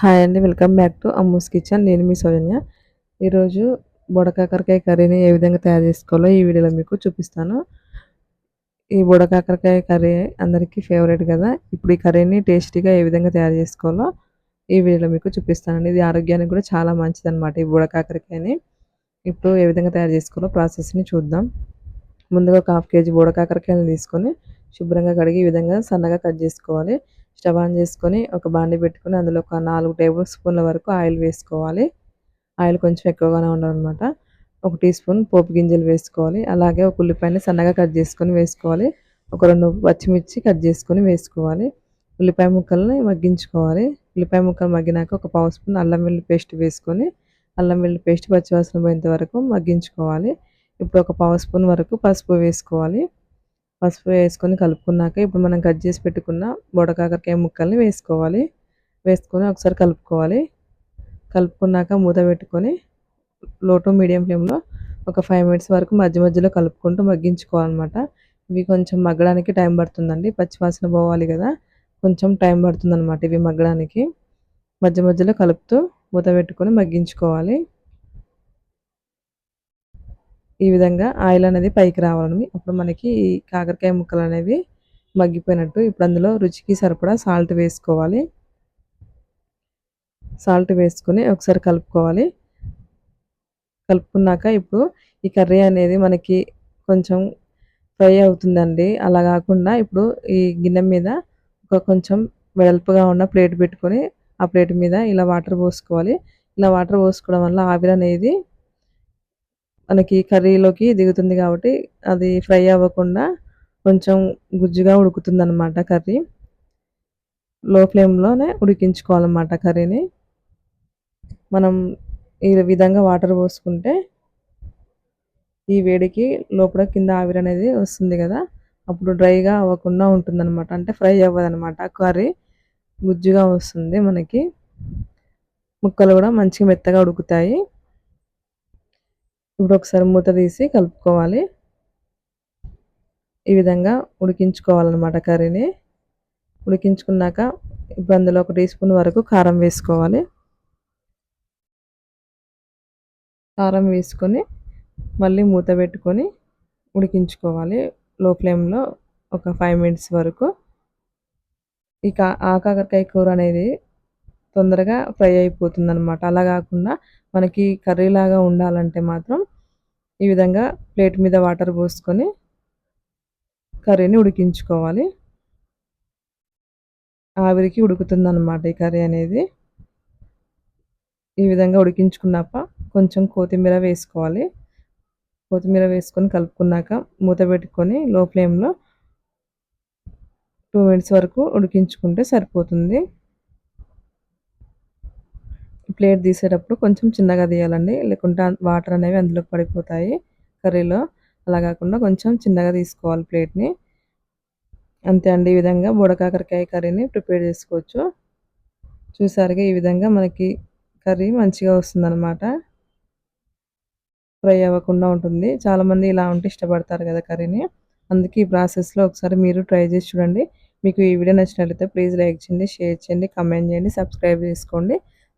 Hi అండి welcome back to Ammu's kitchen. నేను మీ సౌజన్య. ఈరోజు బుడకాకరకాయ కర్రీని ఏ విధంగా తయారు చేసుకోవాలో ఈ వీడియోలో మీకు చూపిస్తాను. ఈ బుడకాకరకాయ కర్రీ అందరికీ ఫేవరెట్ కదా. ఇప్పుడు ఈ కర్రీని టేస్టీగా ఏ విధంగా తయారు చేసుకోవాలో ఈ వీడియోలో మీకు చూపిస్తానండి. ఇది ఆరోగ్యానికి కూడా చాలా మంచిది అనమాట ఈ బుడకాకరకాయని. ఇప్పుడు ఏ విధంగా తయారు చేసుకోవాలో ప్రాసెస్ని చూద్దాం. ముందుగా ఒక హాఫ్ కేజీ బుడకాకరకాయలు తీసుకొని శుభ్రంగా కడిగి ఈ విధంగా సన్నగా కట్ చేసుకోవాలి. స్టవ్ ఆన్ చేసుకొని ఒక బాండి పెట్టుకొని అందులో ఒక నాలుగు టేబుల్ స్పూన్ల వరకు ఆయిల్ వేసుకోవాలి. ఆయిల్ కొంచెం ఎక్కువగానే ఉండాలన్నమాట. ఒక టీ స్పూన్ పోపు గింజలు వేసుకోవాలి. అలాగే ఒక ఉల్లిపాయని సన్నగా కట్ చేసుకొని వేసుకోవాలి. ఒక రెండు పచ్చిమిర్చి కట్ చేసుకొని వేసుకోవాలి. ఉల్లిపాయ ముక్కల్ని మగ్గించుకోవాలి. ఉల్లిపాయ ముక్కలు మగ్గినాక ఒక పావు స్పూన్ అల్లం వెల్లి పేస్ట్ వేసుకొని అల్లం వెల్లి పేస్ట్ పచ్చివాసన పోయేంత వరకు మగ్గించుకోవాలి. ఇప్పుడు ఒక పావు స్పూన్ వరకు పసుపు వేసుకోవాలి. పసుపు వేసుకొని కలుపుకున్నాక ఇప్పుడు మనం కట్ చేసి పెట్టుకున్న బొడకాకరకాయ ముక్కల్ని వేసుకోవాలి. వేసుకొని ఒకసారి కలుపుకోవాలి. కలుపుకున్నాక మూత పెట్టుకొని లో టు మీడియం ఫ్లేమ్లో ఒక ఫైవ్ మినిట్స్ వరకు మధ్య మధ్యలో కలుపుకుంటూ మగ్గించుకోవాలన్నమాట. ఇవి కొంచెం మగ్గడానికి టైం పడుతుందండి. పచ్చివాసన పోవాలి కదా. కొంచెం టైం పడుతుందన్నమాట ఇవి మగ్గడానికి. మధ్య మధ్యలో కలుపుతూ మూత పెట్టుకొని మగ్గించుకోవాలి. ఈ విధంగా ఆయిల్ అనేది పైకి రావాలని. అప్పుడు మనకి ఈ కాకరకాయ ముక్కలు అనేవి మగ్గిపోయినట్టు ఇప్పుడు అందులో రుచికి సరిపడా సాల్ట్ వేసుకోవాలి. సాల్ట్ వేసుకొని ఒకసారి కలుపుకోవాలి. కలుపుకున్నాక ఇప్పుడు ఈ కర్రీ అనేది మనకి కొంచెం ఫ్రై అవుతుందండి. అలా కాకుండా ఇప్పుడు ఈ గిన్నె మీద ఒక కొంచెం వెడల్పుగా ఉన్న ప్లేట్ పెట్టుకొని ఆ ప్లేట్ మీద ఇలా వాటర్ పోసుకోవాలి. ఇలా వాటర్ పోసుకోవడం వల్ల ఆవిరి అనేది మనకి కర్రీలోకి దిగుతుంది కాబట్టి అది ఫ్రై అవ్వకుండా కొంచెం గుజ్జుగా ఉడుకుతుంది అనమాట కర్రీ. లో ఫ్లేమ్లోనే ఉడికించుకోవాలన్నమాట కర్రీని. మనం ఈ విధంగా వాటర్ పోసుకుంటే ఈ వేడికి లోపల కింద ఆవిరి అనేది వస్తుంది కదా అప్పుడు డ్రైగా అవ్వకుండా ఉంటుందన్నమాట. అంటే ఫ్రై అవ్వదనమాట కర్రీ. గుజ్జుగా వస్తుంది మనకి. ముక్కలు కూడా మంచిగా మెత్తగా ఉడుకుతాయి. ఇప్పుడు ఒకసారి మూత తీసి కలుపుకోవాలి. ఈ విధంగా ఉడికించుకోవాలన్నమాట కర్రీని. ఉడికించుకున్నాక ఇప్పుడు అందులో ఒక టీ స్పూన్ వరకు కారం వేసుకోవాలి. కారం వేసుకొని మళ్ళీ మూత పెట్టుకొని ఉడికించుకోవాలి. లో ఫ్లేమ్లో ఒక ఫైవ్ మినిట్స్ వరకు. ఇక ఆకాకరకాయ కూర అనేది తొందరగా ఫ్రై అయిపోతుంది అనమాట అలా కాకుండా మనకి కర్రీ లాగా ఉండాలంటే మాత్రం ఈ విధంగా ప్లేట్ మీద వాటర్ పోసుకొని కర్రీని ఉడికించుకోవాలి. ఆవిరికి ఉడుకుతుంది అనమాట ఈ కర్రీ అనేది. ఈ విధంగా ఉడికించుకున్నాక కొంచెం కొత్తిమీర వేసుకోవాలి. కొత్తిమీర వేసుకొని కలుపుకున్నాక మూత పెట్టుకొని లో ఫ్లేమ్లో టూ మినిట్స్ వరకు ఉడికించుకుంటే సరిపోతుంది. ప్లేట్ తీసేటప్పుడు కొంచెం చిన్నగా తీయాలండి. లేకుంటే వాటర్ అనేవి అందులోకి పడిపోతాయి కర్రీలో. అలా కాకుండా కొంచెం చిన్నగా తీసుకోవాలి ప్లేట్ని. అంతే అండి. ఈ విధంగా బుడకాకరకాయ కర్రీని ప్రిపేర్ చేసుకోవచ్చు. చూసారుగా ఈ విధంగా మనకి కర్రీ మంచిగా వస్తుందన్నమాట. ఫ్రై అవ్వకుండా ఉంటుంది. చాలామంది ఇలా ఉంటే ఇష్టపడతారు కదా కర్రీని. అందుకే ఈ ప్రాసెస్లో ఒకసారి మీరు ట్రై చేసి చూడండి. మీకు ఈ వీడియో నచ్చినట్లయితే ప్లీజ్ లైక్ చేయండి షేర్ చేయండి కమెంట్ చేయండి సబ్స్క్రైబ్ చేసుకోండి.